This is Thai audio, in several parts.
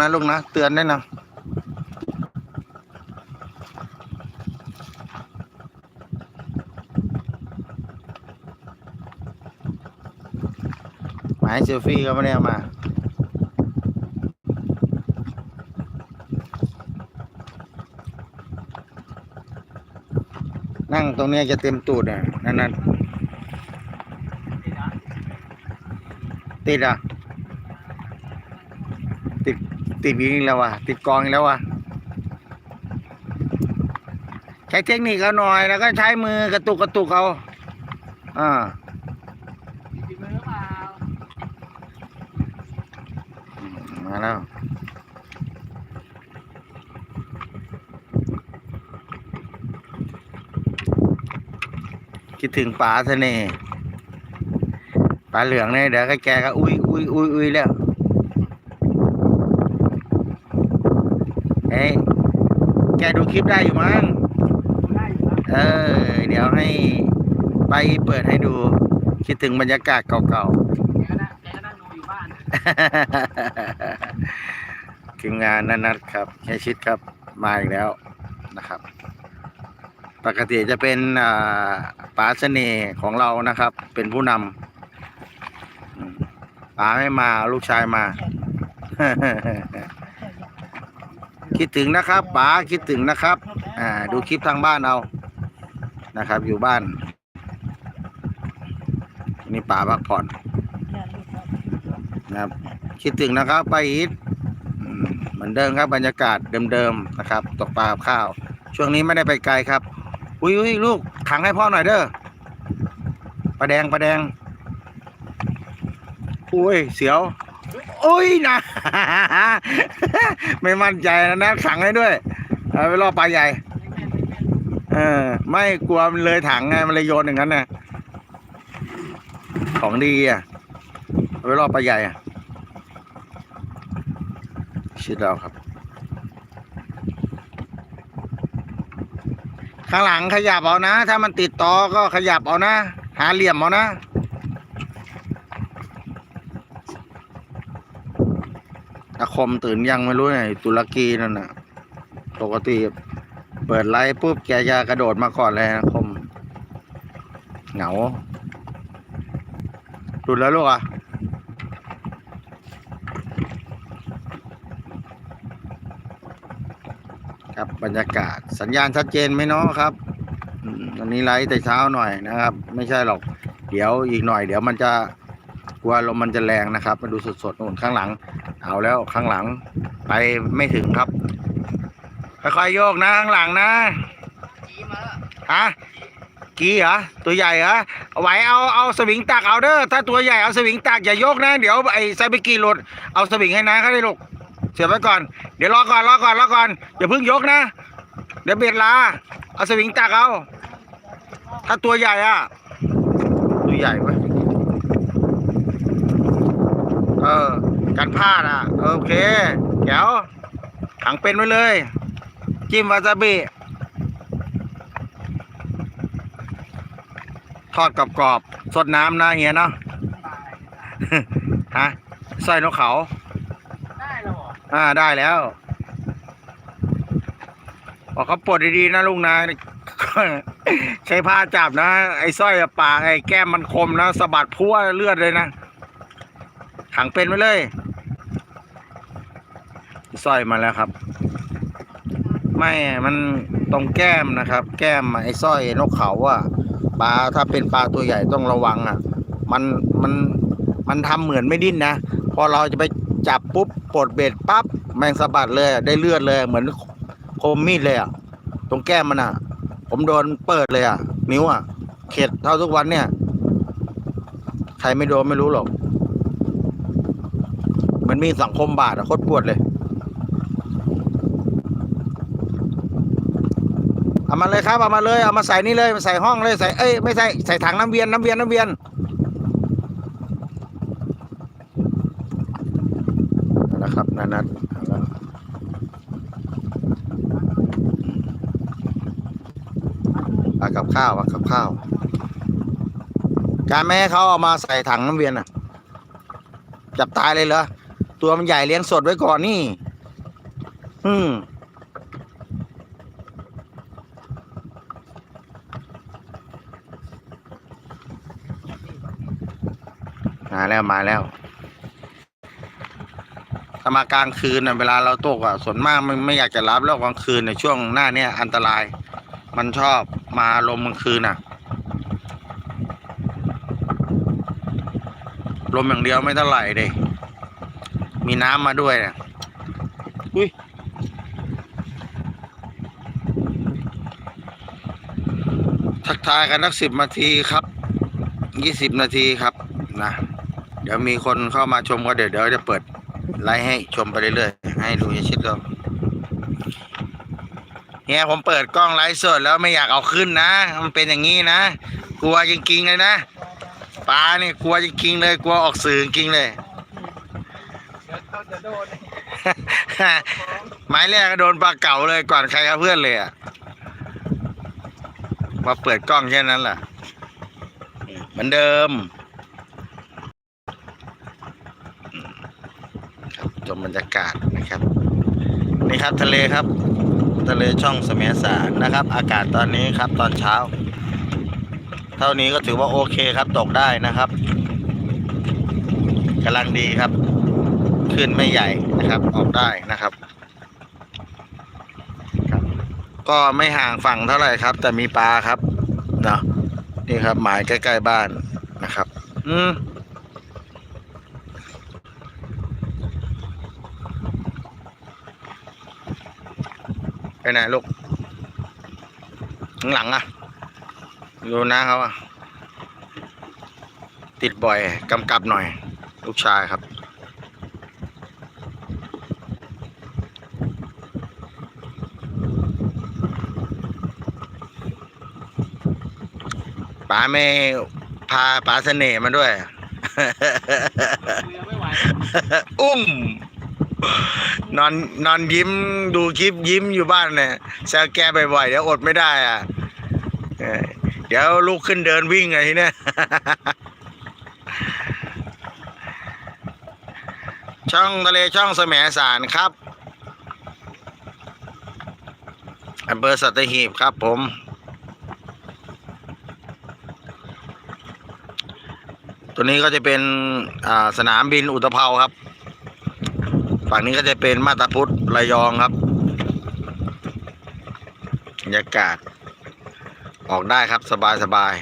นะลูกนะ เตือนได้นะหมายเซลฟี่ก็ไม่ได้อามานั่งตรงนี้จะเต็มตูดอะ นั่นนั่นติดอะ ติดติดอีกแล้วว่ะติดกองแล้วว่ะใช้เทคนิคเอาหน่อยแล้วก็ใช้มือกระตุกกระตุกเอาอ่ามามาแล้วคิดถึงป๋าเสน่ห์ป๋าเหลืองเนี่ยเดี๋ยวก็แกก็อุ้ยอุ้ยอุ้ยอุ้ยแล้ว เฮ้ย แกดูคลิปได้อยู่มั้งได้อยู่ครับเออ เดี๋ยวให้ไปเปิดให้ดู คิดถึงบรรยากาศเก่าๆแกก็นั่งแกก็นั่งดูอยู่บ้านทีมงานนันนัดครับแค่ชิดครับ มาอีกแล้วนะครับ ปกติจะเป็นอ่าป๋าเสน่ห์ของเรานะครับ เป็นผู้นำอืมป๋าไม่มาเอาลูกชายมา คิดถึงนะครับป๋าคิดถึงนะครับ อ่า ดูคลิปทางบ้านเอานะครับ อยู่บ้าน นี่ป๋าพักผ่อนนะครับ คิดถึงนะครับไปอีทเหมือนเดิมครับบรรยากาศเดิมๆนะครับ ตกปลาข้าว ช่วงนี้ไม่ได้ไปไกลครับ อุ้ยอุ้ยลูกถังให้พ่อหน่อยเด้อปลาแดงปลาแดง อุ้ยเสียว อุ้ยนะ ไม่มั่นใจนะนะถังให้ด้วยเอาไปรอปลาใหญ่ เออ ไม่กลัวมันเลยถังไงมันเลยโยนอย่างนั้นนะของดีอะเอาไปรอปลาใหญ่อะชิดแล้วครับ ข้างหลังขยับเอานะ ถ้ามันติดต่อก็ขยับเอานะ หาเหลี่ยมเอานะ อมตื่นยังไม่รู้เนี่ยตุรกีนั่นน่ะ ปกติเปิดไลฟ์ปุ๊บแกจะกระโดดมาก่อนเลยนะคมเหงาหลุดแล้วลูกอะครับบรรยากาศสัญญาณชัดเจนไหมเนาะครับอันนี้ไลฟ์แต่เช้าหน่อยนะครับ ไม่ใช่หรอก เดี๋ยวอีกหน่อย เดี๋ยวมันจะ กลัวลมมันจะแรงนะครับ มาดูสดๆนู่นข้างหลัง เอาแล้วข้างหลัง ไปไม่ถึงครับค่อยๆโยกนะข้างหลังนะจีมาฮะกี้เหรอตัวใหญ่เหรอไหวเอาเอาสวิงตักเอาเด้อถ้าตัวใหญ่เอาสวิงตักอย่าโยกนะเดี๋ยวไอ้ไซบิกีหลุดเอาสวิงให้นะเขาได้ลูกเสียบไว้ก่อนเดี๋ยวรอก่อนรอก่อนรอก่อนอย่าเพิ่งยกนะ เดี๋ยวเบียดลาเอาสวิงตักเอาถ้าตัวใหญ่อะตัวใหญ่ปะ เออ กันพลาดอะ โอเคเดี๋ยวขังเป็นไว้เลย จิ้มวาซาบิทอดกรอบๆสดน้ำนะเฮียเนาะฮะสร้อยนกเขา ได้แล้วเหรออ่าได้แล้วบอกเขาปลดดีๆนะลุงนะใช้ผ้าจับนะ ไอ้สร้อยปากไอ้แก้มมันคมนะสะบัดพัวเลือดเลยนะ ขังเป็นไว้เลยสร้อยมาแล้วครับ ไม่มันตรงแก้มนะครับ แก้มไอ้สร้อยนกเขาอะปลาถ้าเป็นปลาตัวใหญ่ต้องระวังอะมันมันมันทำเหมือนไม่ดิ้นนะพอเราจะไปจับปุ๊บปลดเบ็ดปั๊บแมงสะบัดเลยได้เลือดเลย เหมือนคมมีดเลยอะตรงแก้มมันอะผมโดนเปิดเลยอะนิ้วอะเข็ดเท่าทุกวันเนี่ย ใครไม่โดนไม่รู้หรอก มันมีสังคมบาดอะโคตรปวดเลย เอามาเลยครับ เอามาเลย เอามาใส่นี่เลยมาใส่ห้องเลยใส่ เอ้ยไม่ใส่ใส่ถังน้ำเวียนน้ำเวียนน้ำเวียนเอาละครับนันัดปลากับข้าวเอากับข้าว การไม่ให้เขาเอามาใส่ถังน้ำเวียนอะ จับตายเลยเหรอ ตัวมันใหญ่เลี้ยงสดไว้ก่อนนี่ อืมมาแล้วมาแล้วถ้ามากลางคืนน่ะเวลาเราตกอะส่วนมากมันไม่อยากจะรับแล้วกลางคืนในช่วงหน้าเนี้ยอันตราย มันชอบมาลมกลางคืนน่ะ ลมอย่างเดียวไม่เท่าไหร่เลย มีน้ำมาด้วยนะอุ้ยทักทายกันสักสิบนาทีครับยี่สิบนาทีครับนะเดี๋ยวมีคนเข้ามาชมก็เดี๋ยวเดี๋ยวจะเปิดไลฟ์ให้ชมไปเรื่อยๆให้ดูชิดๆก็เนี่ยผมเปิดกล้องไลฟ์สดแล้วไม่อยากเอาขึ้นนะ มันเป็นอย่างนี้นะ กลัวจริงๆเลยนะปลาเนี่ยกลัวจริงๆเลย กลัวออกสื่อจริงๆเลย เดี๋ยวเขาจะ โดนไม้แรกก็โดนปลาเก่าเลยก่อนใครกับเพื่อนเลยอะมาเปิดกล้องแค่นั้นแหละเหมือนเดิมครับชมบรรยากาศนะครับ นี่ครับทะเลครับ ทะเลช่องเสมสารนะครับ อากาศตอนนี้ครับตอนเช้า เท่านี้ก็ถือว่าโอเคครับตกได้นะครับกำลังดีครับ ขึ้นไม่ใหญ่นะครับ ออกได้นะครับครับก็ไม่ห่างฝั่งเท่าไหร่ครับ แต่มีปลาครับเนาะนี่ครับ หมายใกล้ๆบ้านนะครับ อืมไปไหนลูกข้างหลังอะดูนะเขาอะติดบ่อยกำกับหน่อย ลูกชายครับ ป๋าไม่พาป๋าเสน่ห์มาด้วยเรือไม่ไหวอุ้ม นอนนอนยิ้มดูคลิปยิ้มอยู่บ้านเนี่ยแซวแกบ่อยๆเดี๋ยวอดไม่ได้อะเออเดี๋ยวลุกขึ้นเดินวิ่งไงทีเนี่ยช่องทะเลช่องแสมสารครับอำเภอสัตหีบครับผม ตัวนี้ก็จะเป็นสนามบินอุตภเปาครับ ฝั่งนี้ก็จะเป็นมาตาพุทธระยองครับบรรยากาศ ออกได้ครับสบายสบาย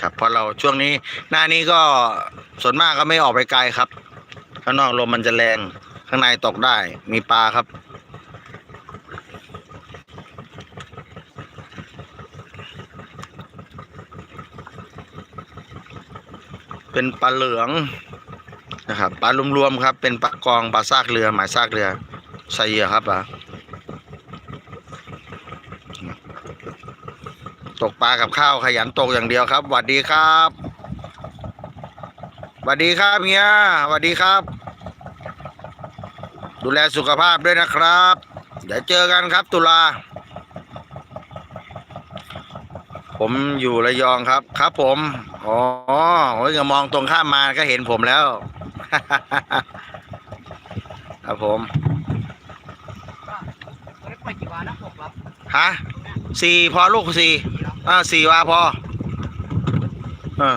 ครับเพราะเราช่วงนี้หน้านี้ก็ส่วนมากก็ไม่ออกไปไกลครับ ข้างนอกลมมันจะแรง ข้างในตกได้มีปลาครับ เป็นปลาเหลืองนะครับปลารวมๆครับ เป็นปลากองปลาซากเรือหมายซากเรือใส่เหยื่อครับอะตกปลากับข้าวขยันตกอย่างเดียวครับสวัสดีครับสวัสดีครับเฮียสวัสดีครับ ดูแลสุขภาพด้วยนะครับ เดี๋ยวเจอกันครับตุลา ผมอยู่ระยองครับ ครับ ผมอ๋อโอ้ยก็มองตรงข้ามมาก็เห็นผมแล้ว ครับผมไม่ได้ปล่อยกี่วันนะหกแล้วฮะสี่พอลูกสี่อ่าสี่วาพอเออ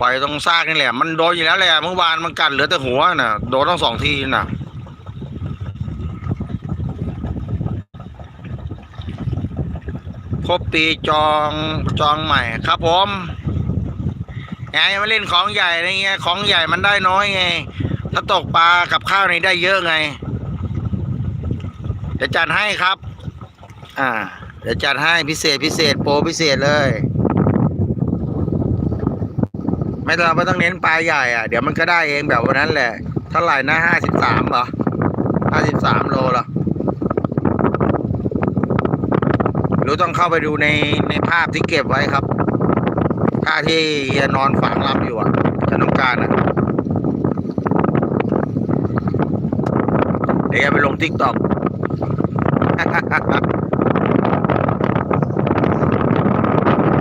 ปล่อยตรงซากนี่แหละ มันโดนอยู่แล้วแหละเมื่อวานมันกัดเหลือแต่หัวน่ะ โดนต้องสองทีน่ะ รบปีจองจองใหม่ครับผมไงมาเล่นของใหญ่อะไรเงี้ยของใหญ่มันได้น้อยไง ถ้าตกปลากับข้าวนี่ได้เยอะไงเดี๋ยวจัดให้ครับ อ่า เดี๋ยวจัดให้พิเศษพิเศษโปรพิเศษเลย ไม่ต้องไม่ต้องเน้นปลาใหญ่อะ เดี๋ยวมันก็ได้เองแบบวันนั้นแหละเท่าไหร่นะห้าสิบสามเหรอห้าสิบสามโลเหรอ หรือต้องเข้าไปดูในในภาพที่เก็บไว้ครับภาพที่เฮียนอนฝังลำอยู่อะจะต้องการอะเดี๋ยวไปลงทิกตอก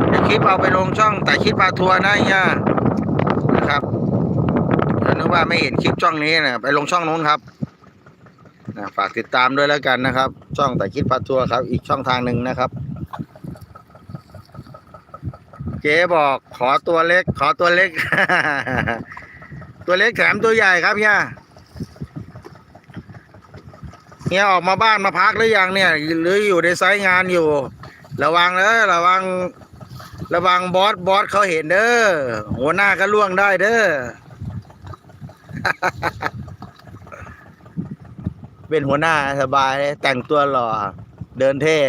เดี๋ยวคลิปเอาไปลงช่องแต่คลิปปลาทัวร์นะเฮียนะครับแล้วนึกว่าไม่เห็นคลิปช่องนี้นะไปลงช่องนู้นครับ นะฝากติดตามด้วยแล้วกันนะครับ ช่องแต่คิดพาทัวร์ครับ อีกช่องทางหนึ่งนะครับ เจ๊บอกขอตัวเล็ก ขอตัวเล็ก ตัวเล็กแถมตัวใหญ่ครับเฮียเฮียออกมาบ้านมาพักหรือยังเนี่ย หรืออยู่ในไซต์งานอยู่ ระวังเด้อระวัง ระวังบอสบอสเขาเห็นเด้อหัวหน้าก็ล่วงได้เด้อ เป็นหัวหน้าสบายเลยแต่งตัวหล่อ เดินเท่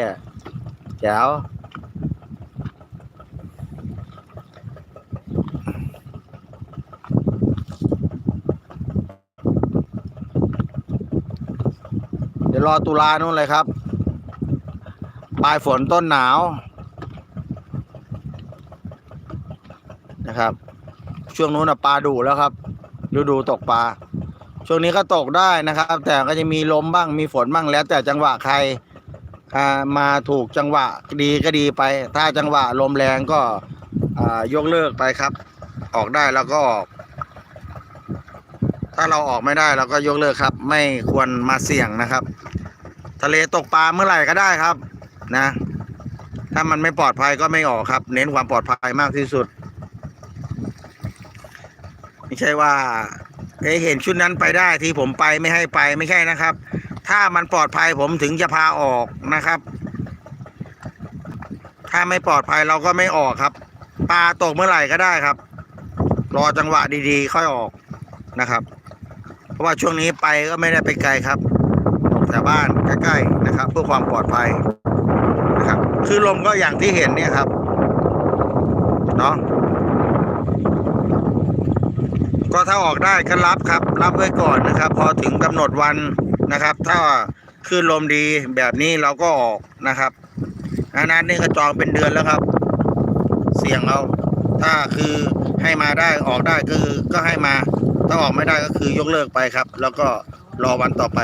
แจ๋วเดี๋ยวรอตุลานู่นเลยครับ ปลายฝนต้นหนาว นะครับ ช่วงนู้นนะปลาดุแล้วครับ ฤดูตกปลา ช่วงนี้ก็ตกได้นะครับ แต่ก็จะมีลมบ้างมีฝนบ้างแล้ว แต่จังหวะใครมาถูกจังหวะดีก็ดีไป ถ้าจังหวะลมแรงก็ยกเลิกไปครับ ออกได้แล้วก็ออก ถ้าเราออกไม่ได้เราก็ยกเลิกครับ ไม่ควรมาเสี่ยงนะครับ ทะเลตกปลาเมื่อไหร่ก็ได้ครับ นะ ถ้ามันไม่ปลอดภัยก็ไม่ออกครับ เน้นความปลอดภัยมากที่สุด ไม่ใช่ว่า เอ้เห็นชุดนั้นไปได้ที่ผมไปไม่ให้ไปไม่ใช่นะครับ ถ้ามันปลอดภัยผมถึงจะพาออกนะครับ ถ้าไม่ปลอดภัยเราก็ไม่ออกครับ ปลาตกเมื่อไหร่ก็ได้ครับ รอจังหวะดีๆ ค่อยออกนะครับ เพราะว่าช่วงนี้ไปก็ไม่ได้ไปไกลครับตกแถวบ้านใกล้ๆนะครับ เพื่อความปลอดภัยนะครับคือลมก็อย่างที่เห็นเนี่ยครับเนาะ ก็ถ้าออกได้ก็รับครับ รับไว้ก่อนนะครับ พอถึงกำหนดวันนะครับ ถ้าขึ้นลมดีแบบนี้เราก็ออกนะครับอันนั้นนี่ก็จองเป็นเดือนแล้วครับ เสี่ยงเอาถ้าคือให้มาได้ออกได้ก็คือก็ให้มา ถ้าออกไม่ได้ก็คือยกเลิกไปครับ แล้วก็รอวันต่อไป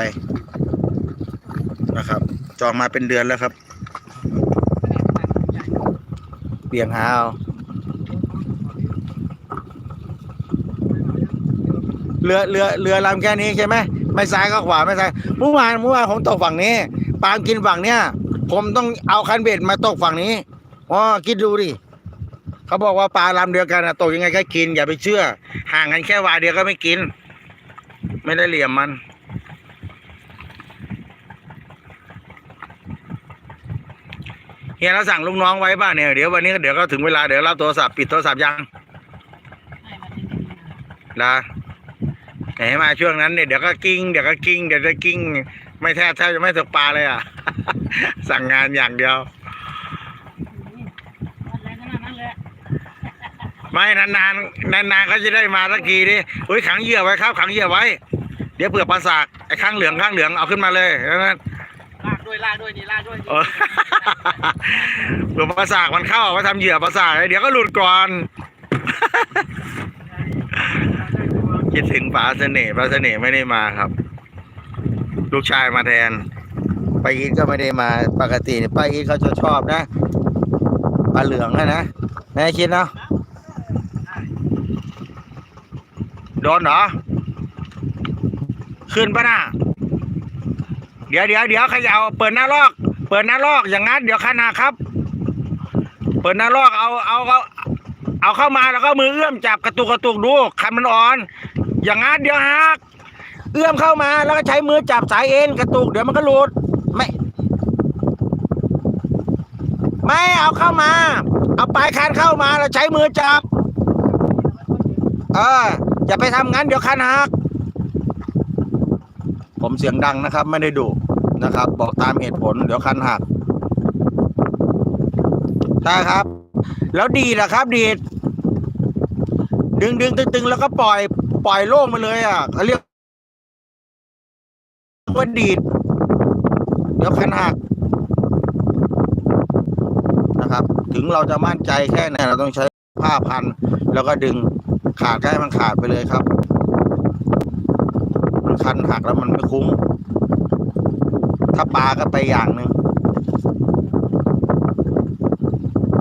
นะครับ จองมาเป็นเดือนแล้วครับเบี่ยงหาเอา เรือเรือเรือลำแค่นี้ใช่ไหมไม่ซ้ายก็ขวาไม่ซ้ายเมื่อวานเมื่อวานผมตกฝั่งนี้ปาล์มกินฝั่งเนี้ยผมต้องเอาคันเบ็ดมาตกฝั่งนี้อ๋อคิดดูดิเขาบอกว่าปลาลำเดียวกันนะตกยังไงก็กิน อย่าไปเชื่อ ห่างกันแค่วาเดียวก็ไม่กิน ไม่ได้เหลี่ยมมันเฮียเราสั่งลูกน้องไว้ป่ะเนี่ยเดี๋ยววันนี้เดี๋ยวก็ถึงเวลาเดี๋ยวรับโทรศัพท์ปิดโทรศัพท์ยัง ลาไหนมาช่วงนั้นเนี่ยเดี๋ยวก็กิ้งเดี๋ยวก็กิ้งเดี๋ยวจะกิ้ง ไม่แทบแทบจะไม่ตกปลาเลยอะ สั่งงานอย่างเดียว ไม่นานๆนานๆเขาจะได้มาสักทีดิอุ้ยขังเหยื่อไว้ครับขังเหยื่อไว้ เดี๋ยวเผื่อปลาสากไอ้ข้างเหลืองข้างเหลืองเอาขึ้นมาเลยแล้วนั้นลากด้วยลากด้วยนี่ลากด้วยเออเผื่อปลาสากมันเข้ามาทำเหยื่อปลาสากเดี๋ยวก็หลุดก่อน คิดถึงปลาเสน่ห์ปลาเสน่ห์ไม่ได้มาครับ ลูกชายมาแทนป้าอีทก็ไม่ได้มาปกติเนี่ยป้าอีทเขาจะชอบนะปลาเหลืองนะนะแม่คิดเนาะโดนเหรอ ขึ้นปะน่ะเดี๋ยวเดี๋ยวเดี๋ยวขย่าเปิดหน้าลอก เปิดหน้าลอกอย่างนั้นเดี๋ยวขนาครับ เปิดหน้าลอกเอาเอาเอาเอาเข้ามาแล้วก็มือเอื้อมจับกระตุกกระตุกดูคันมันอ่อน อย่างนั้นเดี๋ยวหักเอื้อมเข้ามาแล้วก็ใช้มือจับสายเอ็นกระตุกเดี๋ยวมันก็หลุดไม่ ไม่เอาเข้ามา เอาปลายคันเข้ามาแล้วใช้มือจับ เอออย่าไปทำงั้นเดี๋ยวคันหัก ผมเสียงดังนะครับ ไม่ได้ดุนะครับ บอกตามเหตุผล เดี๋ยวคันหักใช่ครับ แล้วดีนะครับ ดีด ดึงดึงตึงตึงแล้วก็ปล่อย ปล่อยโล่งมาเลยอะเขาเรียกว่าดีด เดี๋ยวคันหักนะครับ ถึงเราจะมั่นใจแค่ไหนเราต้องใช้ผ้าพัน แล้วก็ดึงขาดก็ให้มันขาดไปเลยครับ มันคันหักแล้วมันไม่คุ้ม ถ้าปลาก็ไปอย่างหนึ่ง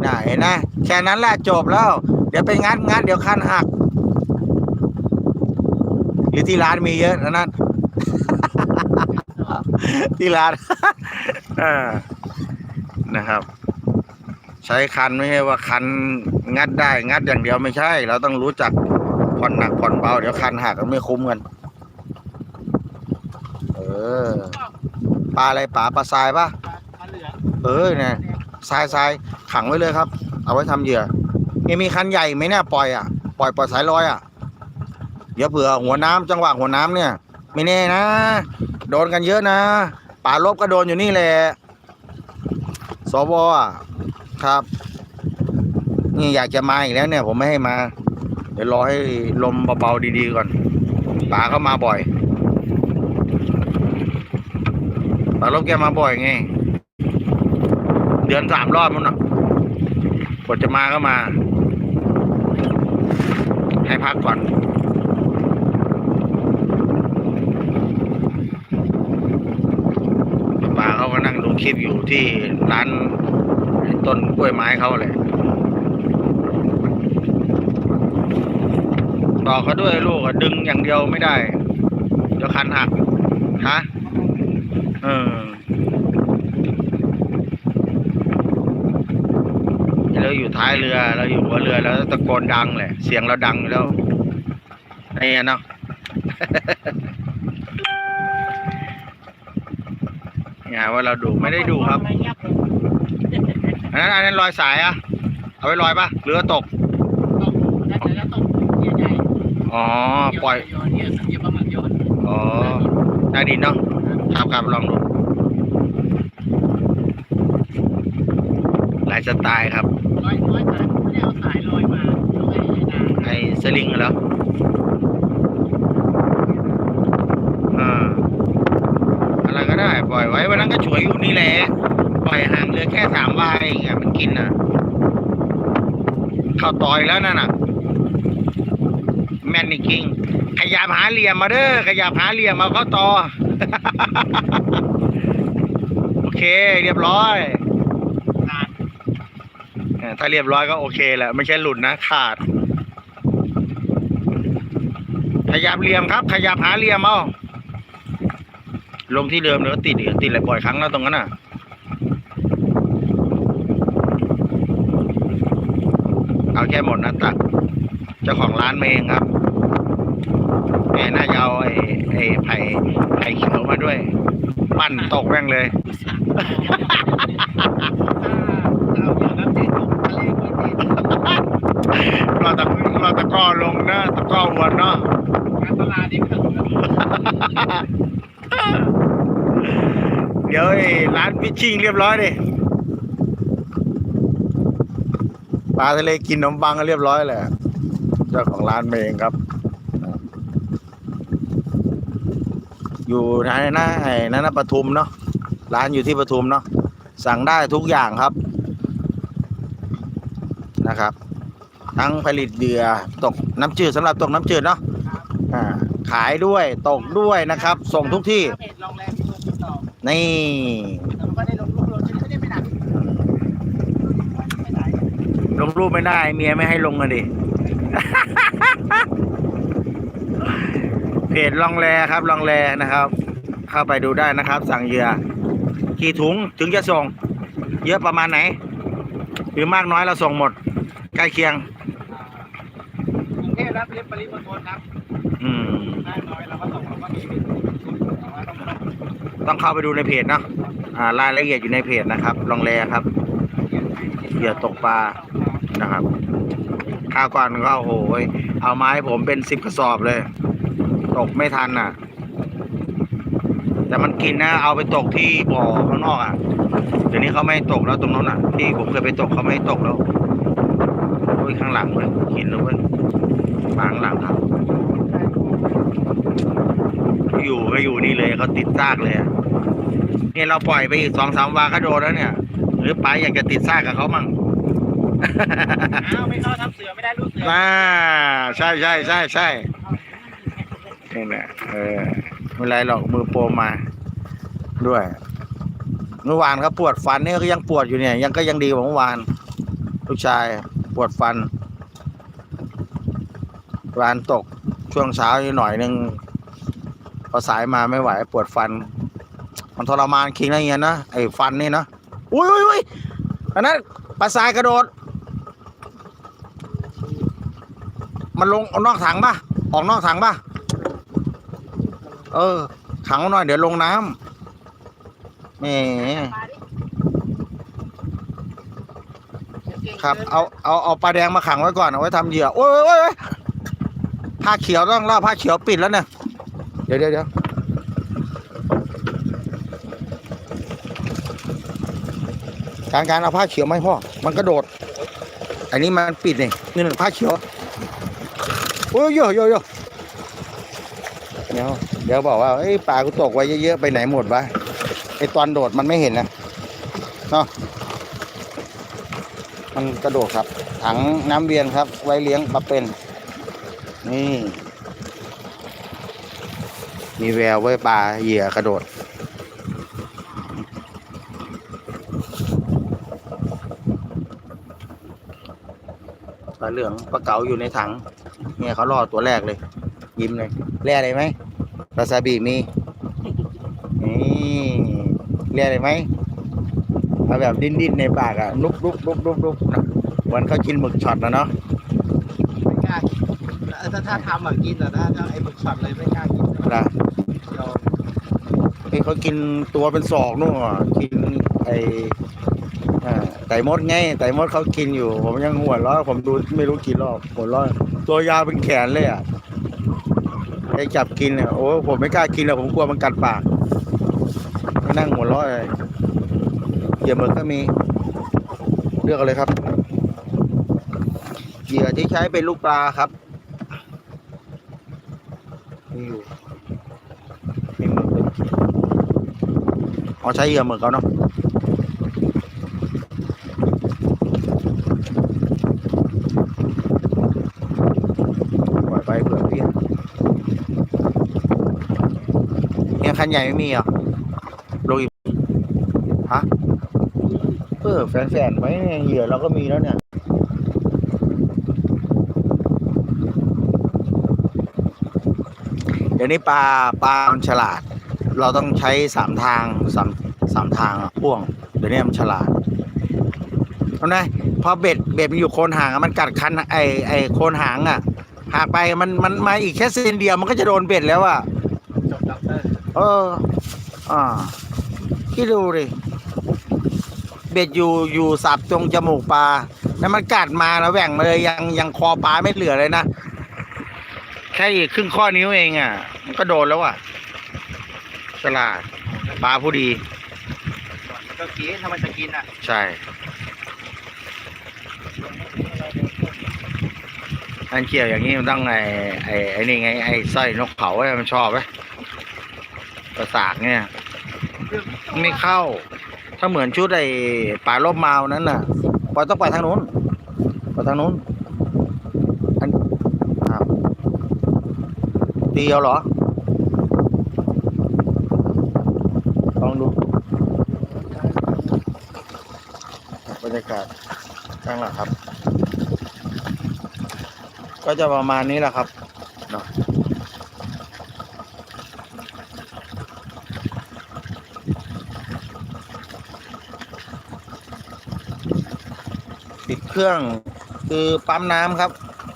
น่ะเห็นนะแค่นั้นแหละจบแล้ว เดี๋ยวไปงัดงัดเดี๋ยวคันหัก หรือที่ร้านมีเยอะนะนั่นที่ร้านอ่านะครับ ใช้คันไม่ใช่ว่าคันงัดได้งัดอย่างเดียวไม่ใช่ เราต้องรู้จักผ่อนหนักผ่อนเบาเดี๋ยวคันหักแล้วไม่คุ้มกันเออปลาอะไรปลาปลาทรายปะมาเหลือเออเนี่ยทรายทรายขังไว้เลยครับ เอาไว้ทำเหยื่อยัง มีคันใหญ่ไหมเนี่ยปล่อยอะปล่อยปล่อยสายลอยอะเดี๋ยวเผื่อหัวน้ำจังหวะหัวน้ำเนี่ย ไม่แน่นะ โดนกันเยอะนะป่าลบก็โดนอยู่นี่แหละสวอะครับ นี่อยากจะมาอีกแล้วเนี่ย ผมไม่ให้มา เดี๋ยวรอให้ลมเบาๆดีๆก่อนป่าก็มาบ่อยป่าลบแกมาบ่อยไงเดือนสามรอบมั้งเนาะกดจะมาก็มา พักก่อนป้าเขาก็นั่งดูคลิปอยู่ที่ร้านต้นกล้วยไม้เขาเลยต่อเขาด้วยลูกดึงอย่างเดียวไม่ได้ เดี๋ยวคันหัก ฮะ เออเรา อยู่ท้ายเรือเราอยู่หัวเรือแล้วตะโกนดังแหละเสียงเราดังอยู่แล้วไอ้เนาะอย่าว่าเราดูไม่ได้ดูครับไม่เงียบเลยอันนั้นอันนั้นลอยสายอะเอาไว้ลอยปะหรือว่าตกตกแล้วจะตกใหญ่อ๋อๆปล่อยโยนเนี่ยเหยียบประมาณโยนอ๋อใต้ดินเนาะครับครับลองดู หลายสไตล์ครับร้อยร้อยสายไม่ได้เอาสายลอยมาลอยให้นานไอ้สลิงเหรออ่าอะไรก็ได้ปล่อยไว้วันนั้นก็ฉวยอยู่นี่แหละปล่อยห่างเรือแค่สามวาเองอะมันกินอะเข้าต่อยแล้วนั่นน่ะ แม่นนี่กิงขยับหาเหลี่ยมมาเด้อขยับหาเหลี่ยมมาเข้าต่อ โอเค เรียบร้อยนานเออ ถ้าเรียบร้อยก็โอเคแหละไม่ใช่หลุดนะขาด ขยับเหลี่ยมครับ ขยับหาเหลี่ยมเอาลงที่เดิมเดี๋ยวติดอีกติดหลายบ่อยครั้งแล้วตรงนั้นน่ะเอาแค่หมดนะตักเจ้าของร้านเองครับแม่น่าจะเอาไอ้ไอ้ไผ่ไผ่เขียวมาด้วย ปั้นตกแม่งเลย เราอย่างนั้นเด็กทะเลกินเด็ก เราตะเราตะก้อลงนะตะก้อวนเนาะงานตลาดนี่ก็ต้องเดี๋ยวไอ้ร้านพิชิ่งเรียบร้อยดิปลาทะเลกินขนมปังก็เรียบร้อยแหละเจ้าของร้านเองครับ อยู่ในหน้าไอ้นั่นนะปทุมเนาะร้านอยู่ที่ปทุมเนาะสั่งได้ทุกอย่างครับ ทั้งผลิตเหยื่อตกน้ำจืดสำหรับตกน้ำจืดเนาะอ่าขายด้วยตกด้วยนะครับ ส่งทุกที่เพจลองแรงตัวติดต่อนี่แต่มันก็ได้ลงรูปลงชื่อไม่ได้ไม่หนักไม่ได้ลงรูปไม่ได้เมียไม่ให้ลงอะดิ เพจลองแลครับลองแลนะครับ เข้าไปดูได้นะครับ สั่งเหยื่อกี่ถุงถึงจะส่ง เยอะประมาณไหน หรือมากน้อยเราส่งหมด ใกล้เคียง รับเรียบปริมณฑลครับอืมได้น้อยเราก็ส่งเราก็มีแต่ว่าต้องต้องต้องเข้าไปดูในเพจเนาะอ่ารายละเอียดอยู่ในเพจนะครับ ลองแลครับ เหยื่อตกปลา นะครับข้าวก่อนก็โอ้โหยเอาไม้ผมเป็นสิบกระสอบเลย ตกไม่ทันอะ แต่มันกินนะ เอาไปตกที่บ่อข้างนอกอะเดี๋ยวนี้เขาไม่ตกแล้วตรงนั้นอะ ที่ผมเคยไปตกเขาไม่ตกแล้วโอ้ยข้างหลังเลยกินแล้วเว้ย มาข้างหลังครับ อยู่ก็อยู่นี่เลยเขาติดซากเลยอะเนี่ยเราปล่อยไปอีกสองสามวาก็โดนแล้วเนี่ย หรือไปาอยากจะติดซากกับเขามั่งอ้าวไม่เข้าทำเสือไม่ได้ลูกเสือน่าใช่ใช่ใช่ใช่นี่แหละเออไม่เป็นไรหรอกมือโปรมา ด้วย เมื่อวานเขาปวดฟันเนี่ยก็ยังปวดอยู่เนี่ย ยังก็ยังดีกว่าเมื่อวานลูกชายปวดฟัน วานตกช่วงเช้านิดหน่อยนึงพอสายมาไม่ไหวปวดฟัน มันทรมานคิงอะไรเงี้ยนะไอ้ฟันนี่นะอุ้ยอุ้ยอุ้ยอันนั้นปลาทรายกระโดด มันลงเอานอกถังป่ะออกนอกถังป่ะเออขังหน่อยเดี๋ยวลงน้ำแหมครับ เอาเอาเอาปลาแดงมาขังไว้ก่อนเอาไว้ทำเหยื่อโอ้ยโอ้ยโอ้ย ผ้าเขียวต้องล่าผ้าเขียวปิดแล้วเนี่ยเดี๋ยวเดี๋ยวเดี๋ยวการการเอาผ้าเขียวไหมาให้พ่อ มันกระโดด อันนี้มันปิดนี่นี่หนึ่งผ้าเขียวโอ้ยโยโยโยเดี๋ยวเดี๋ยวบอกว่าเอ้ยปลากูตกไว้เยอะๆไปไหนหมดวะไอตอนโดดมันไม่เห็นนะเนาะมันกระโดดครับ ถังน้ำเวียนครับ ไว้เลี้ยงปลาเป็น นี่ มีแววไว้ปลาเหยื่อกระโดด ปลาเหลืองปลาเก๋าอยู่ในถัง เนี่ยเขารอตัวแรกเลย ยิ้มเลยเรียกอะไรไหมปลาซาบิมี นี่เรียกอะไรไหมเอาแบบดิ้นดิ้นๆในปากอะนุบนุบนุบนุบนุบนะวันเขากินหมึกช็อตนะเนาะ ไม่กล้ากินแล้ว ถ้าทำอะกินอ่ถ้าถ้าไอ้หมึกช็อตเลยไม่กล้ากินนะเดี๋ยวเฮ้ยเขากินตัวเป็นศอกนู่นอะกินไออ่าไก่มดไงไก่มดเขากินอยู่ ผมยังหัวเราะผมดูไม่รู้กี่รอบหัวเราะตัวยาวเป็นแขนเลยอะไอ้จับกินเนี่ยโอ้ผมไม่กล้ากินเลยผมกลัวมันกัดปากก็นั่งหัวเราะเลยเหยื่อหมึกก็มีเลือกเอาเลยครับเหยื่อที่ใช้เป็นลูกปลาครับ มีอยู่มีหมึกด้วยเอาใช้เหยื่อหมึกเขาเนาะปล่อยไปเผื่อเพี้ยนเนี่ยคันใหญ่ไม่มีเหรอโลอีกฮะเออแฟนๆไว้เนี่ยเหยื่อเราก็มีแล้วเนี่ย เดี๋ ยวนี้ปลาปลามันฉลาด เราต้องใช้สามทางสามสามทางอะพ่วง เดี๋ยวนี้มันฉลาดเอาไงพอเบ็ดเบ็ดมันอยู่โคนหางมันกัดคันไอไอโคนหางอะหากไปมันมันมาอีกแค่เซนเดียวมันก็จะโดนเบ็ดแล้วอะเออ อ่าคิดดูดิเบ็ดอยู่อยู่สับตรงจมูกปลาแล้วมันกัดมาแล้วแหว่งมาเลยยังยังคอปลาไม่เหลือเลยนะ แค่อีกครึ่งข้อนิ้วเองอะ มันก็โดนแล้วอะ ฉลาดปลาผู้ดี ก็กินถ้ามันจะกินอะ ใช่ อันเกี่ยวอย่างนี้มันต้องไอ้ไอ้ไอ้นี่ไงไอ้สร้อยนกเขาไอ้มันชอบไหมประสากเนี่ย ไม่เข้า ถ้าเหมือนชุดไอ้ป่าลบมาวนั้นน่ะปอยต้องไปทางนู้นไปทางนู้น อันครับ ตีเอาเหรอ ลองดูบรรยากาศข้างหลังครับ ก็จะประมาณนี้แหละครับเนาะปิดเครื่องคือปั๊มน้ำครับ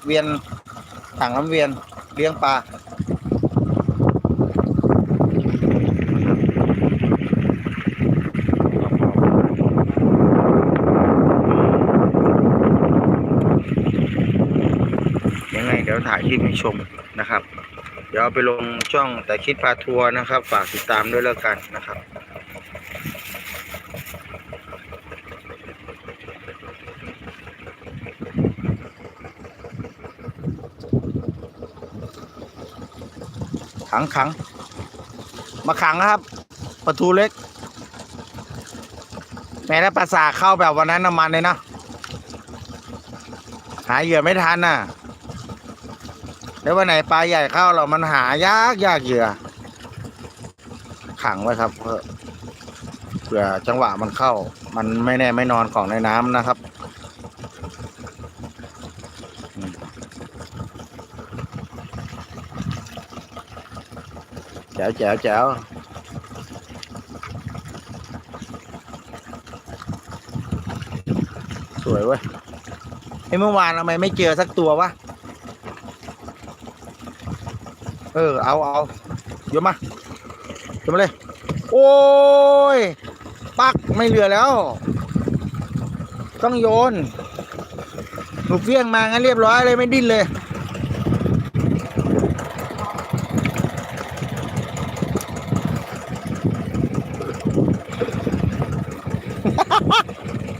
เวียนถังน้ำเวียนเลี้ยงปลา ยังไงเดี๋ยวถ่าย คลิปให้ชมนะครับ เดี๋ยวไปลงช่องแต่คิดพาทัวร์นะครับ ฝากติดตามด้วยแล้วกันนะครับขังขัง มาขังนะครับ ประตูเล็ก แม้ถ้าปลาสาเข้าแบบวันนั้นน้ำมันเลยนะ หาเหยื่อไม่ทันน่ะ เดี๋ยววันไหนปลาใหญ่เข้าเรามันหายากยากเหยื่อ ขังไว้ครับเผื่อจังหวะมันเข้า มันไม่แน่ไม่นอนของในน้ำนะครับแจ๋วแจ๋วแจ๋วสวยเว้ยไอ้เมื่อวานทำไมไม่เจอสักตัววะ เออ เอาเอาโยนมาโยนมาเลย โอ้ย ปักไม่เหลือแล้ว ต้องโยน หนูเฟี้ยงมางั้นเรียบร้อยเลยไม่ดิ้นเลย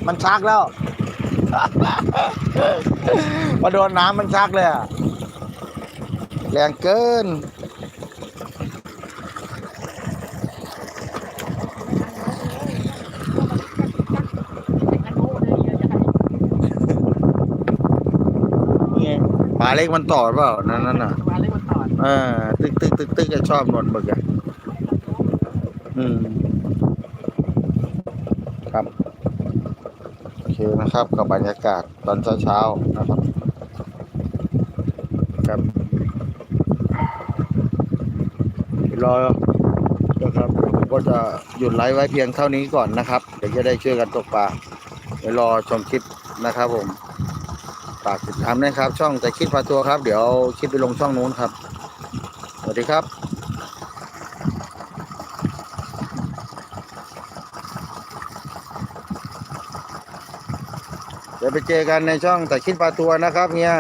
มันชักแล้วมาโดนน้ำมันชักเลยอะ แรงเกินนี่ไงปลาเล็กมันต่อเปล่า นั่นนั่นน่ะมาเล่นมันต่อเออตึกตึกตึกตึกจะชอบนวลหมึกอะ อืม ครับ โอเคนะครับกับบรรยากาศตอนเช้าๆนะครับครับ รอนะครับผมก็จะหยุดไลฟ์ไว้เพียงเท่านี้ก่อนนะครับ เดี๋ยวจะได้ช่วยกันตกปลาเดี๋ยวรอชมคลิปนะครับผมฝากติดตามนะครับ ช่องแต่คิดพาตัวครับ เดี๋ยวคลิปไปลงช่องนู้นครับ สวัสดีครับเดี๋ยวไปเจอกันในช่องแต่คิดพาตัวนะครับเฮีย